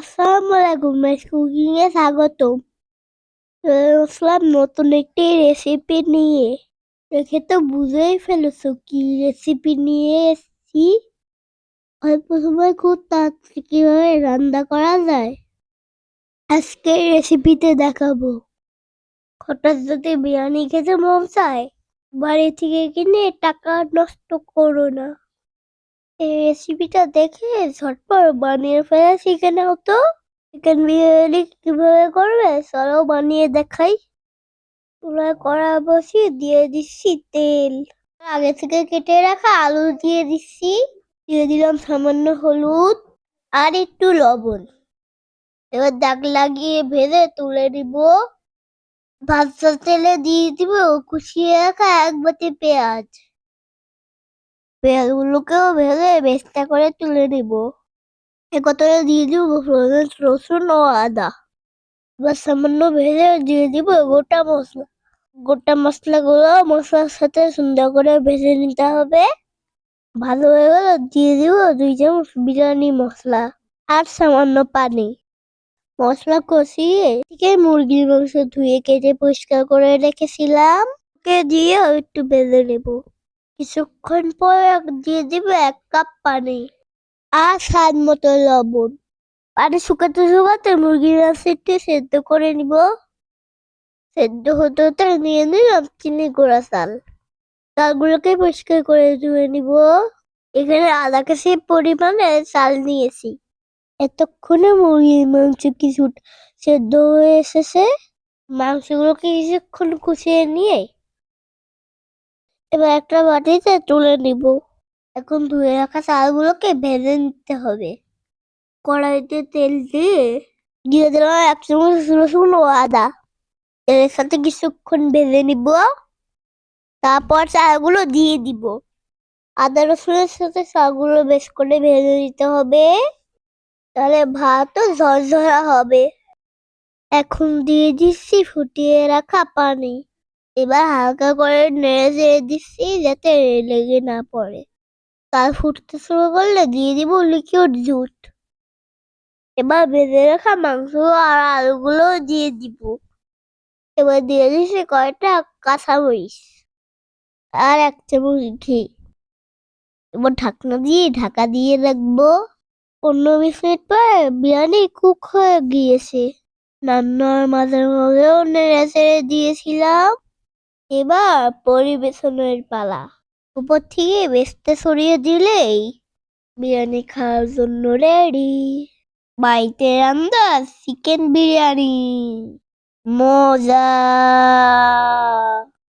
আসসালামু আলাইকুম mace cooking এ স্বাগতম চলে আসলাম নতুন একটি রেসিপি নিয়ে দেখে তো বুঝেই ফেলেছো কি রেসিপি নিয়ে এসেছি? অল্প সময় খুব তাড়াতাড়ি কীভাবে রান্না করা যায়? আজকে রেসিপিতে দেখাবো। হঠাৎ যদি বিরিয়ানি খেতে মন চায়, বাড়ি থেকে কিনে টাকা নষ্ট করো না। এই রেসিপিটা দেখে ঝটপট বানিয়ে ফেলা শিখে নাও তো। চিকেন বিরিয়ানি কীভাবে করবে চলো বানিয়ে দেখাই। চুলায় কড়া বসিয়ে দিয়ে দিচ্ছি তেল। আগে থেকে কেটে রাখা আলু দিয়ে দিচ্ছি। দিয়ে দিলাম সামান্য হলুদ আর একটু লবণ। এবার দাগ লাগিয়ে ভেজে তুলে নিব। ভাজা তেলে দিয়ে দিব কুচিয়ে রাখা এক বাটি পেঁয়াজ। পেঁয়াজগুলোকেও ভেজে বেস্তা করে তুলে নিব। এ কথাটা দিয়ে দিব ফ্রোজেন রসুন ও আদা। এবার সামান্য ভেজে দিয়ে দিব গোটা মশলা। গোটা মশলাগুলো মশলার সাথে সুন্দর করে ভেজে নিতে হবে। ভালো হয়ে গেল দিয়ে দিব দুই চামচ বিরিয়ানি মশলা আর সামান্য পানি। মশলা কষিয়ে থেকে মুরগির মাংস ধুয়ে কেটে পরিষ্কার করে রেখেছিলাম। ওকে দিয়ে একটু ভেজে নেব। কিছুক্ষণ পর দিয়ে দিবে এক কাপ পানি আর স্বাদ মতো লবণ। পানি শুকাতে শুকাতে মুরগির মাংসটি সেদ্ধ করে নিব। সেদ্ধ হতে হতে নিয়ে নিলাম চিনি গোড়া চাল। চালগুলোকে পরিষ্কার করে ধুয়ে নিব। এখানে আধা কেজি পরিমাণে চাল নিয়েছি। এতক্ষণে মুরগির মাংস কিছু সেদ্ধ হয়ে এসেছে। মাংসগুলোকে কিছুক্ষণ কুচিয়ে নিয়ে এবার একটা বাটিতে তুলে নিব। এখন ধুয়ে রাখা চালগুলোকে ভেজে নিতে হবে। কড়াইতে তেল দিয়ে দিয়ে দিলাম এক চামচ রসুন ও আদা। এর সাথে কিছুক্ষণ ভেজে নিব। তারপর চালগুলো দিয়ে দিব। আদা রসুনের সাথে চালগুলো বেশ করে ভেজে নিতে হবে। তাহলে ভাতও ঝরঝরা হবে। এখন দিয়ে দিচ্ছি ফুটিয়ে রাখা পানি। এবার হালকা করে নেড়ে চেড়ে দিচ্ছি যাতে লেগে না পড়ে। তার ফুটতে শুরু করলে দিয়ে দিব লিকুইড জুট এবার ভেজে রাখা মাংস আর আলুগুলো দিয়ে দিব। এবার দিয়ে দিচ্ছি কয়েকটা কাঁচামরিচ আর এক চামচ ঘি। এবার ঢাকনা দিয়ে ঢাকা দিয়ে রাখব। পনেরো বিশ মিনিট পরে বিরিয়ানি কুক হয়ে গিয়েছে। রান্নার মাঝে মাঝেও নেড়ে চেড়ে দিয়েছিলাম। এবার পরিবেশনের পালা। উপর থেকে বেস্তে সরিয়ে দিলেই বিরিয়ানি খাওয়ার জন্য রেডি বাড়িতে রান্না চিকেন বিরিয়ানি। মজা!